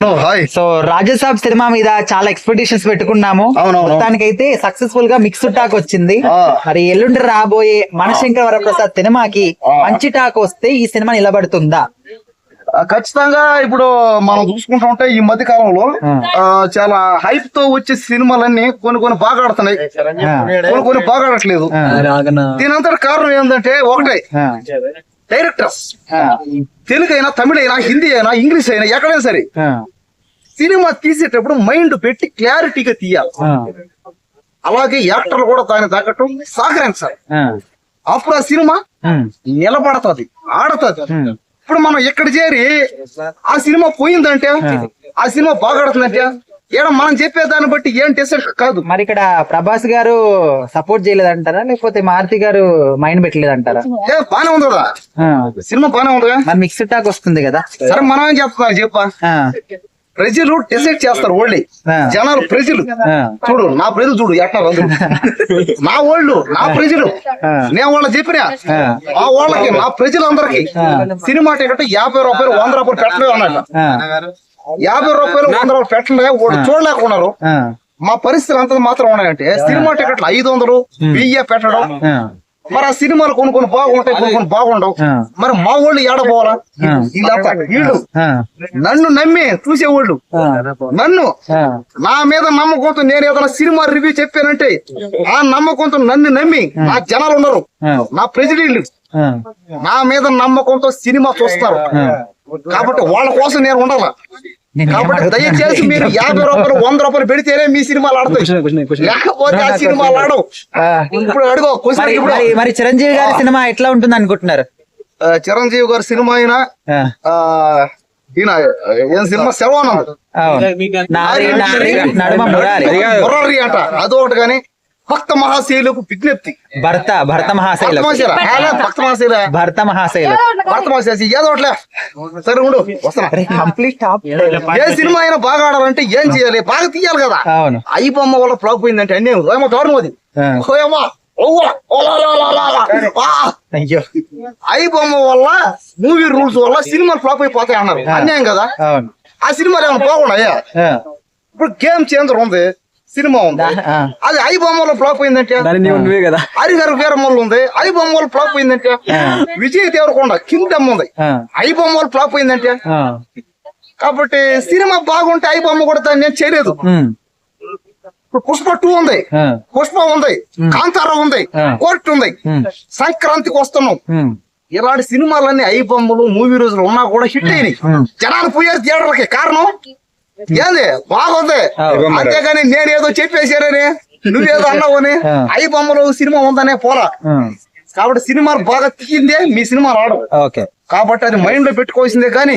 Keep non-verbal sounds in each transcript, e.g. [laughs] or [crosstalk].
Hi so Raja Saab cinema మీద చాలా expectations పెట్టుకున్నాము. మొత్తానికైతే సక్సెస్ఫుల్గా మిక్స్డ్ టాక్ వచ్చింది. మరి ఎల్లుండి రాబోయే మనశంకర వరప్రసాద్ సినిమాకి. మంచి టాక్ వస్తే ఈ సినిమా నిలబడుతుందా ఖచ్చితంగా ఇప్పుడు మనం చూసుకుంటా ఉంటే ఈ మధ్య కాలంలో చాలా హైప్తో వచ్చే సినిమాలన్నీ కొన్ని కొన్ని బాగా ఆడుతున్నాయి. కొన్ని కొన్ని బాగా ఆడట్లేదు ఆ. దీని అంతటి కారణం ఏంటంటే ఒకటే. డైరెక్టర్స్. తెలుగు అయినా తమిళ అయినా హిందీ అయినా ఇంగ్లీష్ అయినా ఎక్కడైనా సరే. సినిమా తీసేటప్పుడు మైండ్ పెట్టి క్లారిటీగా తీయాలి. అలాగే యాక్టర్లు కూడా దాని తగ్గట్టు సహకరించాలి. అప్పుడు ఆ సినిమా. నిలబడతది ఆడతది. ఇప్పుడు మనం ఇక్కడ చేరి ఆ సినిమా పోయిందంటే ఆ సినిమా బాగా ఆడుతుందంటే ఏడ మనం చెప్పే దాన్ని బట్టి ఏం టెస్ట్ కాదు మరి ఇక్కడ ప్రభాస్ గారు సపోర్ట్ చేయలేదంటారా లేకపోతే మారుతి గారు మైండ్ పెట్టలేదంటారా ఏ బానే ఉంది కదా. సినిమా బానే ఉందిగా మరి మిక్స్డ్ టాక్ వస్తుంది కదా సరే మనం ఏం చెప్తున్నా చెప్పా. ప్రజలు డిసైడ్ చేస్తారు ఓళ్ళే ఆ. జనాలు ప్రజలు. చూడు నా ప్రజలు చూడు ఎట్లా అందరూ నా వాళ్ళు నా ప్రజలు. నేను వాళ్ళకి చెప్పినా ఆ. వాళ్ళకి నా ప్రజలందరికి. సినిమా టికెట్ యాభై రూపాయలు వంద రూపాయలు పెట్టలేదు అన్నట్టు. యాభై రూపాయలు వంద రూపాయలు పెట్టలే చూడలేకున్నారు. మా పరిస్థితులు అంత మాత్రం ఉన్నాయంటే సినిమా టికెట్లు ఐదు వందలు వెయ్యి పెట్టడం. మరి ఆ సినిమాలు కొన్ని కొన్ని బాగుంటాయి కొన్ని కొన్ని బాగుండవు. మరి మా వాళ్ళు ఏడ పోవాలా ఆ. వీళ్ళంతా వీళ్ళు. నన్ను నమ్మి చూసేవాళ్ళు ఆ. నన్ను. నా మీద నమ్మకంతో నేను ఏదైనా సినిమా రివ్యూ చెప్పానంటే ఆ నమ్మకంతో నన్ను నమ్మి నా జనాలు ఉన్నారు. నా ఆ. నా మీద నమ్మకంతో సినిమా చూస్తారు కాబట్టి వాళ్ళ కోసం నేను ఉండాలా. కాబట్టి? దయచేసి మీరు [laughs] యాభై రూపాయలు వంద రూపాయలు పెడితేనే మీ సినిమాలు ఆడతాయి. లేకపోతే ఆ సినిమాలు ఆడవు. ఇప్పుడు అడుగు క్వశ్చన్ మరి ఇప్పుడు మరి- మరి చిరంజీవి గారి సినిమా ఎట్లా ఉంటుంది అనుకుంటున్నారు? ఆ, చిరంజీవి గారి సినిమా అయినా ఈయన ఏం సినిమా శర్వానంద్ అవును. నారి నారి నడుమ మురారి. మురారి అంట. అదొకటి కానీ భక్త మహాశైలకు విజ్ఞప్తి. భర్త భర్త మహాశైల. భక్త మహాశైల. భర్త మహాశైల. భక్త మహాశైల ఏదో ఒకటిలే. సరే ఉండు వస్తున్నా. కంప్లీట్ టాప్ ఏ సినిమా అయినా బాగా ఆడాలంటే ఏం చేయాలి? బాగా తీయాలి కదా. అవును. ఐ బొమ్మ వల్ల ఫ్లాప్ పోయిందంటే అన్నీ ఏమో దారుణం అది. ఓయమ్మా, అయ్యో. ఐ బొమ్మ వల్ల మూవీ రూల్స్ వల్ల సినిమాలు ఫ్లాప్ అయిపోతాయి అన్నారు. అన్యాయం కదా? అవును. ఆ సినిమాలు ఏమైనా బాగున్నాయా. ఇప్పుడు గేమ్ చేంజర్ ఉంది. సినిమా ఉంది. అది ఐ బొమ్మలో ఫ్లాప్ అయిందంటే? నువ్వే కదా. హరిహర వీరమ్మలు ఉంది. ఐ బొమ్మలు ఫ్లాప్ అయిందంటే? విజయ్ దేవరకొండ కింగ్డమ్ ఉంది. ఐ బొమ్మలు ఫ్లాప్ అయిందంటే. కాబట్టి సినిమా బాగుంటే ఐ బొమ్మ కూడా దాన్ని నేను చేయలేదు. ఇప్పుడు పుష్ప టూ ఉంది. పుష్ప ఉంది. కాంతార ఉంది. కోర్టు ఉంది. సంక్రాంతికి వస్తున్నాం. ఇలాంటి సినిమాలన్నీ ఐ బొమ్మలు మూవీ రోజులు ఉన్నా కూడా హిట్ అయినాయి. జనాలు పోయారు థియేటర్లకి. కారణం? ఏంది? బాగుంది. అంతేగాని నేనేదో చెప్పేశారని నువ్వేదో అన్నావని ఆ. ఐ బొమ్మలు సినిమా ఉందనే ఉమ్. కాబట్టి సినిమాలు బాగా తీయిందే మీ సినిమా రావడం ఓకే. కాబట్టి అది మైండ్లో పెట్టుకోవాల్సిందే కానీ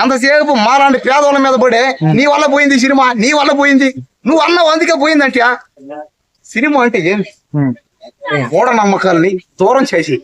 ఎంతసేపు మాలాంటి పేదవాళ్ళ మీద పడే నీ వల్ల పోయింది సినిమా నీ వల్ల పోయింది. నువ్వు అన్నావు అందుకే పోయిందంటే సినిమా అంటే ఏమి ఉమ్. మూఢ నమ్మకాల్ని దూరం చేసి.